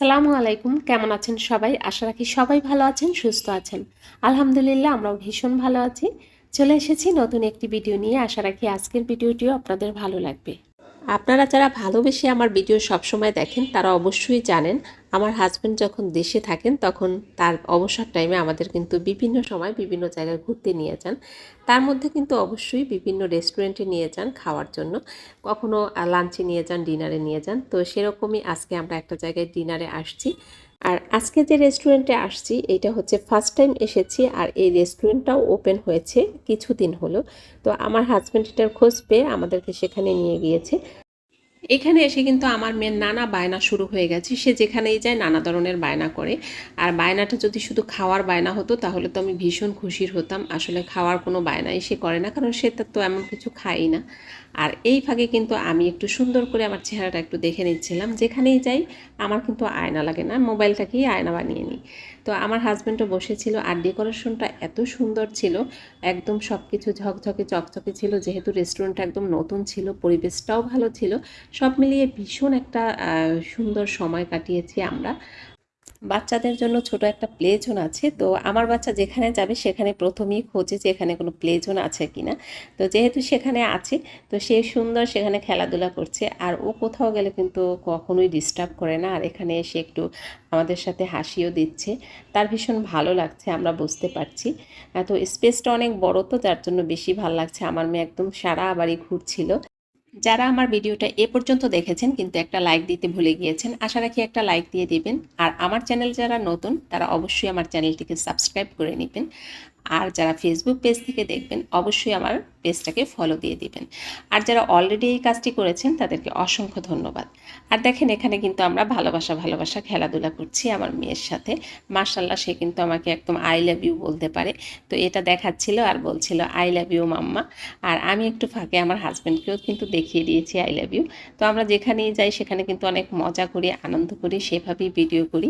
আসসালামু আলাইকুম। কেমন আছেন সবাই? আশা রাখি সবাই ভালো আছেন, সুস্থ আছেন। আলহামদুলিল্লাহ, আমরাও ভীষণ ভালো আছি। চলে এসেছি নতুন একটি ভিডিও নিয়ে। আশা রাখি আজকের ভিডিওটিও আপনাদের ভালো লাগবে। আপনারা যারা ভালোবেসে আমার ভিডিও সবসময় দেখেন, তারা অবশ্যই জানেন আমার হাজব্যান্ড যখন দেশে থাকেন, তখন তার অবসর টাইমে আমাদের কিন্তু বিভিন্ন সময় বিভিন্ন জায়গায় ঘুরতে নিয়ে যান। তার মধ্যে কিন্তু অবশ্যই বিভিন্ন রেস্টুরেন্টে নিয়ে যান খাওয়ার জন্য। কখনো লাঞ্চে নিয়ে যান ডিনারে নিয়ে যান। তো সেরকমই আজকে আমরা একটা জায়গায় ডিনারে আসছি। আর আজকে যে রেস্টুরেন্টে আসছি, এটা হচ্ছে ফার্স্ট টাইম এসেছি আর এই রেস্টুরেন্টটাও ওপেন হয়েছে কিছুদিন হলো। তো আমার হাজব্যান্ড এটার খোঁজ পেয়ে আমাদেরকে সেখানে নিয়ে গিয়েছে। এখানে এসে কিন্তু আমার মেয়ের নানা বায়না শুরু হয়ে গেছে। সে যেখানেই যায় নানা ধরনের বায়না করে। আর বায়নাটা যদি শুধু খাওয়ার বায়না হতো, তাহলে তো আমি ভীষণ খুশির হতাম। আসলে খাওয়ার কোনো বায়নাই সে করে না, কারণ সে তো এমন কিছু খায়ই না। আর এই ফাঁকে কিন্তু আমি একটু সুন্দর করে আমার চেহারাটা একটু দেখে নিচ্ছিলাম, যেখানেই যাই আমার কিন্তু আয়না লাগে না, মোবাইলটাকেই আয়না বানিয়ে নিই। তো আমার হাজব্যান্ডও বসেছিল আর ডেকোরেশনটা এত সুন্দর ছিল, একদম সব কিছু ঝকঝকে, চকচকে ছিল, যেহেতু রেস্টুরেন্টটা একদম নতুন ছিল, পরিবেশটাও ভালো ছিল, সব মিলিয়ে ভীষণ একটা সুন্দর সময় কাটিয়েছি আমরা। বাচ্চাদের জন্য ছোট একটা প্লে জোন আছে। তো আমার বাচ্চা যেখানে যাবে সেখানে প্রথমেই খোঁজে যে এখানে কোনো প্লে জোন আছে কিনা। তো যেহেতু সেখানে আছে, তো সে সুন্দর সেখানে খেলাধুলা করছে। আর ও কোথাও গেলে কিন্তু কখনোই ডিস্টার্ব করে না। আর এখানে এসে একটু আমাদের সাথে হাসিও দিচ্ছে। তার ভীষণ ভালো লাগছে, আমরা বুঝতে পারছি। তো স্পেসটা অনেক বড় তো, যার জন্য বেশি ভালো লাগছে। আমার মেয়ে একদম সারা বাড়ি ঘুরছিল। যারা আমার ভিডিওটা এ পর্যন্ত দেখেছেন কিন্তু একটা লাইক দিতে ভুলে গিয়েছেন, আশা রাখি একটা লাইক দিয়ে দিবেন। আর আমার চ্যানেল যারা নতুন, তারা অবশ্যই আমার চ্যানেলটিকে সাবস্ক্রাইব করে নেবেন। আর যারা ফেসবুক পেজ থেকে দেখবেন, অবশ্যই আমার পেজটাকে ফলো দিয়ে দিবেন। আর যারা অলরেডি এই কাজটি করেছেন, তাদেরকে অসংখ্য ধন্যবাদ। আর দেখেন, এখানে কিন্তু আমরা ভালোবাসা ভালোবাসা খেলাধুলা করছি আমার মেয়ের সাথে। মার্শাল্লাহ সে কিন্তু আমাকে একদম আই লাভ ইউ বলতে পারে। তো এটা দেখাচ্ছিল আর বলছিল আই লাভ ইউ মাম্মা। আর আমি একটু ফাঁকে আমার হাজব্যান্ডকেও কিন্তু দেখিয়ে দিয়েছি আই লাভ ইউ তো আমরা যেখানেই যাই, সেখানে কিন্তু অনেক মজা করি, আনন্দ করি, সেভাবেই ভিডিও করি।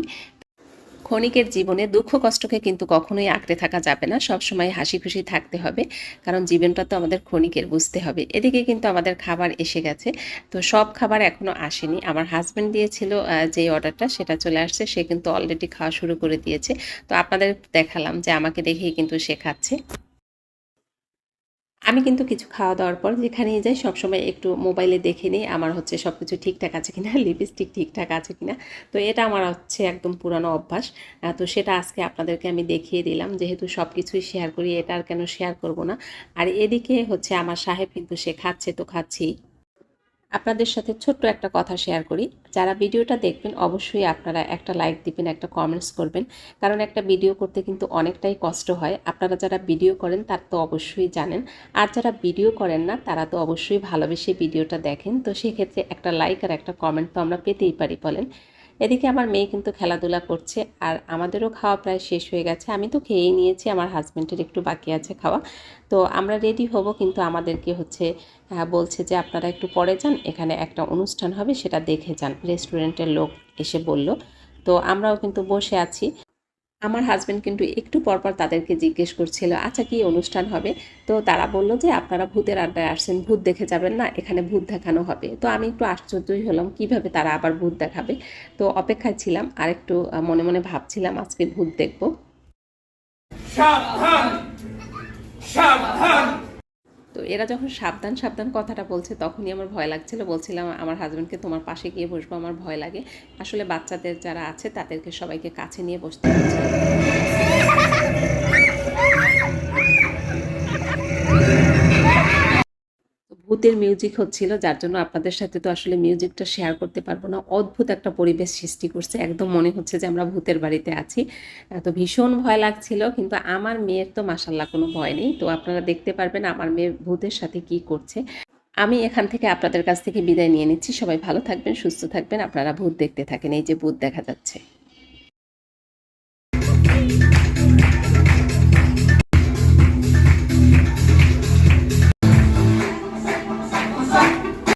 ক্ষণিকের জীবনে দুঃখ কষ্টকে কিন্তু কখনোই আঁকড়ে থাকা যাবে না। সবসময় হাসি খুশি থাকতে হবে, কারণ জীবনটা তো আমাদের ক্ষণিকের বুঝতে হবে। এদিকে কিন্তু আমাদের খাবার এসে গেছে। তো সব খাবার এখনও আসেনি। আমার হাজব্যান্ড দিয়েছিল যে অর্ডারটা সেটা চলে আসছে। সে কিন্তু অলরেডি খাওয়া শুরু করে দিয়েছে। তো আপনাদের দেখালাম যে আমাকে দেখেই কিন্তু সে খাচ্ছে। আমি কিন্তু কিছু খাওয়া দাওয়ার পর যেখানেই যাই সবসময় একটু মোবাইলে দেখে নিই, আমার হচ্ছে সব কিছু ঠিকঠাক আছে কিনা লিপস্টিক ঠিকঠাক আছে কিনা। তো এটা আমার হচ্ছে একদম পুরানো অভ্যাস। তো সেটা আজকে আপনাদেরকে আমি দেখিয়ে দিলাম, যেহেতু সব কিছুই শেয়ার করি, এটা আর কেন শেয়ার করব না। আর এদিকে হচ্ছে আমার সাহেব কিন্তু সে খাচ্ছে তো খাচ্ছেই আপনাদের সাথে ছোট্ট একটা কথা শেয়ার করি। যারা ভিডিওটা দেখবেন, অবশ্যই আপনারা একটা লাইক দিবেন, একটা কমেন্টস করবেন। কারণ একটা ভিডিও করতে কিন্তু অনেকটাই কষ্ট হয়। আপনারা যারা ভিডিও করেন, তার তো অবশ্যই জানেন। আর যারা ভিডিও করেন না, তারা তো অবশ্যই ভালোবেসে ভিডিওটা দেখেন। তো সেক্ষেত্রে একটা লাইক আর একটা কমেন্ট তো আমরা পেতেই পারি, বলেন। এদিকে আমার মেয়ে কিন্তু খেলাধুলা করছে আর আমাদেরও খাওয়া প্রায় শেষ হয়ে গেছে। আমি তো খেয়েই নিয়েছি, আমার হাজব্যান্ডের একটু বাকি আছে খাওয়া। তো আমরা রেডি হব কিন্তু আমাদেরকে হচ্ছে বলছে যে আপনারা একটু পরে যান, এখানে একটা অনুষ্ঠান হবে, সেটা দেখে যান। রেস্টুরেন্টের লোক এসে বলল। তো আমরাও কিন্তু বসে আছি। আমার হাজব্যান্ড কিন্তু একটু পরপর তাদেরকে জিজ্ঞেস করছিল আচ্ছা কি অনুষ্ঠান হবে? তো তারা বলল যে, আপনারা ভূতের আড্ডায় আসছেন, ভূত দেখে যাবেন না, এখানে ভূত দেখানো হবে। তো আমি একটু আশ্চর্যই হলাম, কীভাবে তারা আবার ভূত দেখাবে? তো অপেক্ষায় ছিলাম আর একটু মনে মনে ভাবছিলাম, আজকে ভূত দেখব। সাবধান সাবধান। তো এরা যখন সাবধান সাবধান কথাটা বলছে, তখনই আমার ভয় লাগছিল। বলছিলাম, আমার হাজব্যান্ডকে তোমার পাশে গিয়ে বসবো, আমার ভয় লাগে। আসলে বাচ্চাদের যারা আছে, তাদেরকে সবাইকে কাছে নিয়ে বসতে হচ্ছে। ভূতের মিউজিক হচ্ছিল, যার জন্য আপনাদের সাথে তো আসলে মিউজিকটা শেয়ার করতে পারব না। অদ্ভুত একটা পরিবেশ সৃষ্টি করছে। একদম মনে হচ্ছে যে আমরা ভূতের বাড়িতে আছি। তো ভীষণ ভয় লাগছিল, কিন্তু আমার মেয়ের তো মাসাল্লাহ কোনো ভয় নেই। তো আপনারা দেখতে পারবেন আমার মেয়ে ভূতের সাথে কি করছে। আমি এখান থেকে আপনাদের কাছ থেকে বিদায় নিয়ে নিচ্ছি। সবাই ভালো থাকবেন, সুস্থ থাকবেন। আপনারা ভূত দেখতে থাকেন। এই যে ভূত দেখা যাচ্ছে।